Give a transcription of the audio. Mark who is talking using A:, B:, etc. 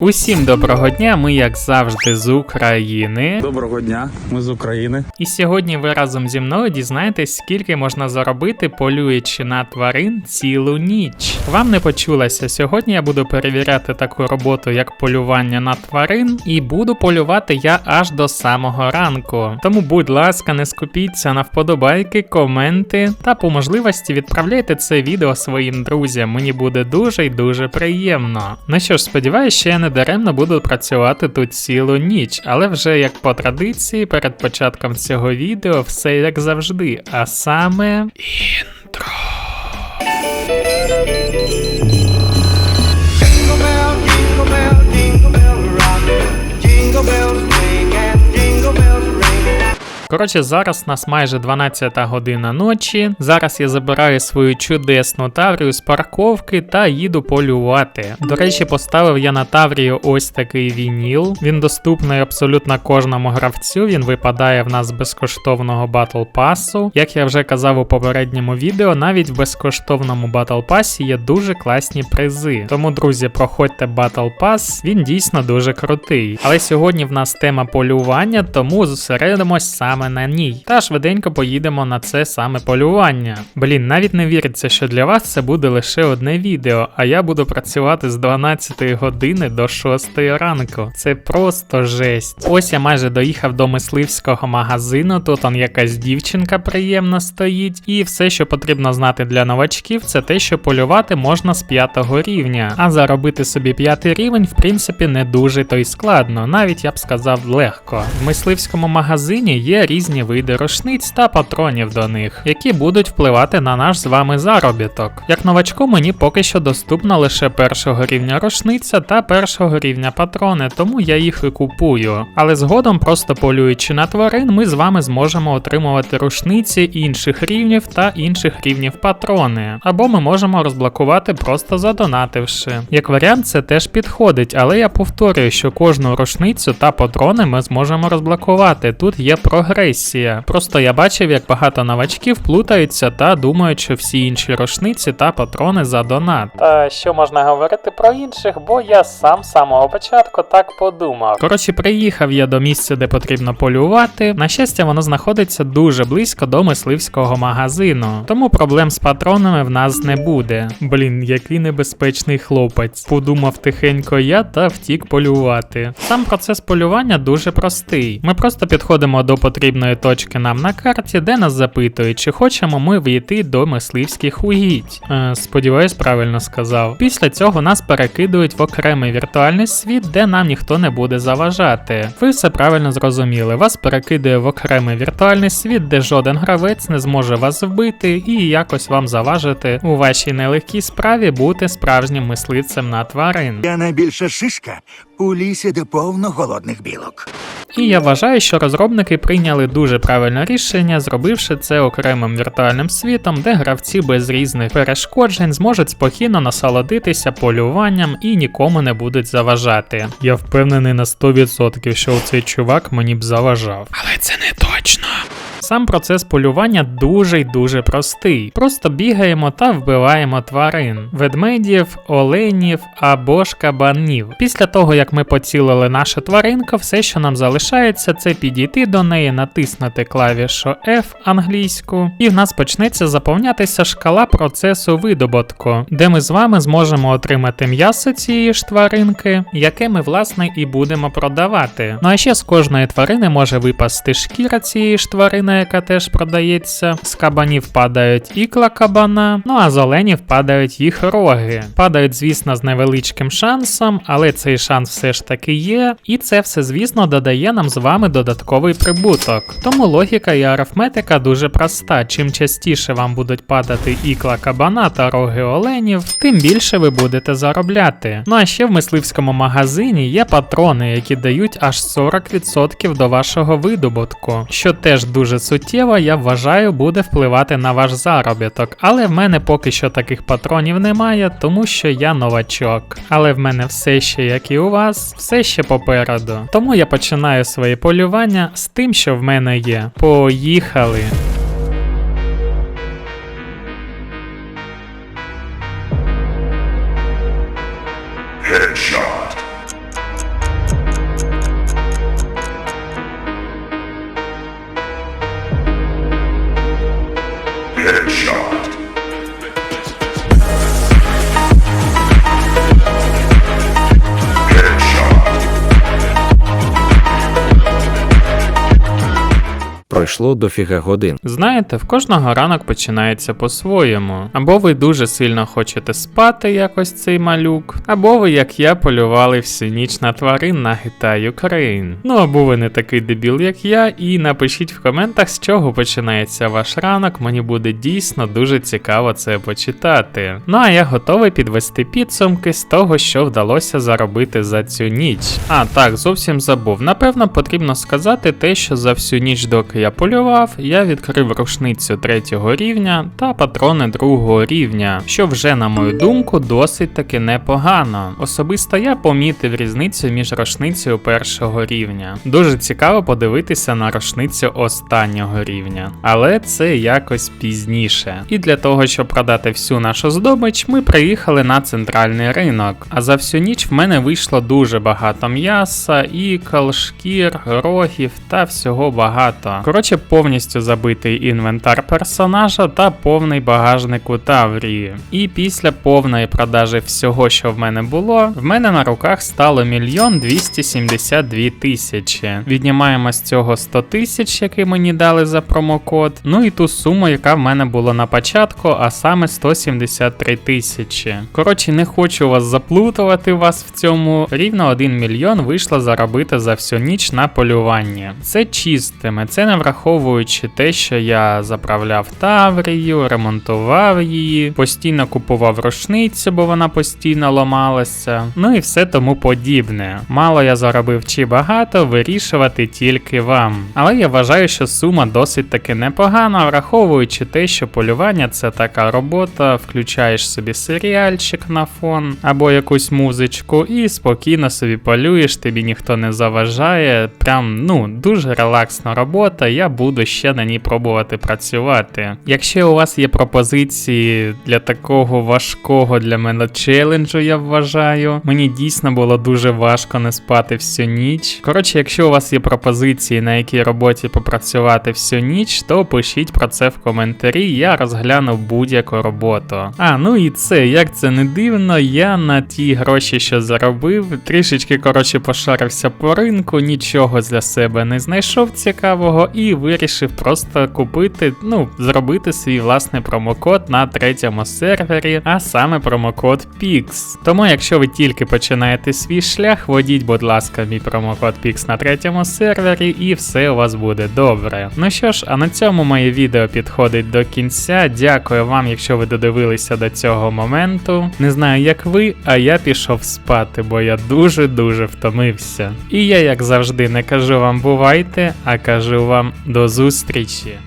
A: Усім доброго дня, ми як завжди з України.
B: Доброго дня, ми з України.
A: І сьогодні ви разом зі мною дізнаєтесь, скільки можна заробити, полюючи на тварин цілу ніч. Вам не почулося, сьогодні я буду перевіряти таку роботу, як полювання на тварин, і буду полювати я аж до самого ранку. Тому, будь ласка, не скупіться на вподобайки, коменти та по можливості відправляйте це відео своїм друзям. Мені буде дуже й дуже приємно. Ну що ж, сподіваюся, що я не даремно буду працювати тут цілу ніч, але вже як по традиції, перед початком цього відео все як завжди, а саме Коротше, зараз нас майже 12 година ночі. Зараз я забираю свою чудесну таврію з парковки та їду полювати. До речі, поставив я на таврію ось такий вініл. Він доступний абсолютно кожному гравцю. Він випадає в нас з безкоштовного батл пасу. Як я вже казав у попередньому відео, навіть в безкоштовному батл пасі є дуже класні призи. Тому, друзі, проходьте батл пас, він дійсно дуже крутий. Але сьогодні в нас тема полювання, тому зосередимось саме на ній. Та швиденько поїдемо на це саме полювання. Блін, навіть не віриться, що для вас це буде лише одне відео, а я буду працювати з 12 години до 6 ранку. Це просто жесть. Ось я майже доїхав до мисливського магазину. Тут он якась дівчинка приємна стоїть, і все, що потрібно знати для новачків, це те, що полювати можна з 5 рівня. А заробити собі 5 рівень, в принципі, не дуже то й складно, навіть я б сказав легко. В мисливському магазині є різні види рушниць та патронів до них, які будуть впливати на наш з вами заробіток. Як новачку мені поки що доступна лише першого рівня рушниця та першого рівня патрони, тому я їх і купую. Але згодом, просто полюючи на тварин, ми з вами зможемо отримувати рушниці інших рівнів та інших рівнів патрони. Або ми можемо розблокувати просто задонативши. Як варіант, це теж підходить, але я повторюю, що кожну рушницю та патрони ми зможемо розблокувати. Тут є прогресія. Просто я бачив, як багато новачків плутаються та думають, що всі інші рушниці та патрони за донат. Та що можна говорити про інших, бо я сам з самого початку так подумав. Коротше, приїхав я до місця, де потрібно полювати. На щастя, воно знаходиться дуже близько до мисливського магазину, тому проблем з патронами в нас не буде. Блін, який небезпечний хлопець. Подумав тихенько я та втік полювати. Сам процес полювання дуже простий. Ми просто підходимо до потрібної точки нам на карті, де нас запитують, чи хочемо ми війти до мисливських угідь. Е, сподіваюсь, правильно сказав. Після цього нас перекидують в окремий віртуальний світ, де нам ніхто не буде заважати. Ви все правильно зрозуміли. Вас перекидує в окремий віртуальний світ, де жоден гравець не зможе вас вбити і якось вам заважити у вашій нелегкій справі бути справжнім мисливцем на тварин.
C: Я найбільша шишка у лісі, де повно голодних білок.
A: І я вважаю, що розробники прийняли дуже правильне рішення, зробивши це окремим віртуальним світом, де гравці без різних перешкоджень зможуть спокійно насолодитися полюванням і нікому не будуть заважати. Я впевнений на 100%, що цей чувак мені б заважав. Але це не точно. Сам процес полювання дуже й дуже простий. Просто бігаємо та вбиваємо тварин: ведмедів, оленів або ж кабанів. Після того, як ми поцілили нашу тваринку, все, що нам залишається, це підійти до неї, натиснути клавішу F англійську, і в нас почнеться заповнятися шкала процесу видобутку, де ми з вами зможемо отримати м'ясо цієї ж тваринки, яке ми власне і будемо продавати. Ну а ще з кожної тварини може випасти шкіра цієї ж тварини, яка теж продається. З кабанів падають ікла кабана, ну а з оленів падають їх роги. Падають, звісно, з невеличким шансом, але цей шанс все ж таки є, і це все, звісно, додає нам з вами додатковий прибуток. Тому логіка і арифметика дуже проста. Чим частіше вам будуть падати ікла кабана та роги оленів, тим більше ви будете заробляти. Ну а ще в мисливському магазині є патрони, які дають аж 40% до вашого видобутку, що теж дуже суттєво, я вважаю, буде впливати на ваш заробіток. Але в мене поки що таких патронів немає, тому що я новачок. Але в мене все ще, як і у вас, все ще попереду. Тому я починаю своє полювання з тим, що в мене є. Поїхали!
D: Пройшло дофіга годин.
A: Знаєте, в кожного ранок починається по-своєму. Або ви дуже сильно хочете спати, якось цей малюк, або ви, як я, полювали всю ніч на тварин на Гитай Україн. Ну або ви не такий дебіл, як я, і напишіть в коментах, з чого починається ваш ранок. Мені буде дійсно дуже цікаво це почитати. Ну а я готовий підвести підсумки з того, що вдалося заробити за цю ніч. А так, зовсім забув. Напевно, потрібно сказати те, що за всю ніч, доки я полював, я відкрив рушницю третього рівня та патрони другого рівня, що вже, на мою думку, досить таки непогано. Особисто я помітив різницю між рушницею першого рівня. Дуже цікаво подивитися на рушницю останнього рівня, але це якось пізніше. І для того, щоб продати всю нашу здобич, ми приїхали на центральний ринок. А за всю ніч в мене вийшло дуже багато м'яса, ікол, шкір, рогів та всього багато. Коротше, повністю забитий інвентар персонажа та повний багажник у Таврії. І після повної продажі всього, що в мене було, в мене на руках стало мільйон 272 тисячі. Віднімаємо з цього 100 тисяч, які мені дали за промокод. Ну і ту суму, яка в мене була на початку, а саме 173 тисячі. Коротше, не хочу вас заплутувати вас в цьому. Рівно 1 мільйон вийшло заробити за всю ніч на полюванні. Це чистиме, це не враховуючи те, що я заправляв Таврію, ремонтував її, постійно купував рушницю, бо вона постійно ламалася. Ну і все тому подібне. Мало я заробив чи багато, вирішувати тільки вам. Але я вважаю, що сума досить таки непогана, враховуючи те, що полювання це така робота, включаєш собі серіальчик на фон або якусь музичку, і спокійно собі полюєш, тобі ніхто не заважає. Прям ну дуже релаксна робота. Я буду ще на ній пробувати працювати. Якщо у вас є пропозиції для такого важкого для мене челенджу, я вважаю. Мені дійсно було дуже важко не спати всю ніч. Коротше, якщо у вас є пропозиції, на якій роботі попрацювати всю ніч, то пишіть про це в коментарі, я розгляну будь-яку роботу. А, ну і це, як це не дивно, я на ті гроші, що заробив, трішечки коротше пошарився по ринку, нічого для себе не знайшов цікавого і вирішив просто купити, ну, зробити свій власний промокод на третьому сервері, а саме промокод PIX. Тому, якщо ви тільки починаєте свій шлях, вводіть, будь ласка, мій промокод PIX на третьому сервері, і все у вас буде добре. Ну що ж, а на цьому моє відео підходить до кінця. Дякую вам, якщо ви додивилися до цього моменту. Не знаю, як ви, а я пішов спати, бо я дуже-дуже втомився. І я, як завжди, не кажу вам бувайте, а кажу вам до зустрічі.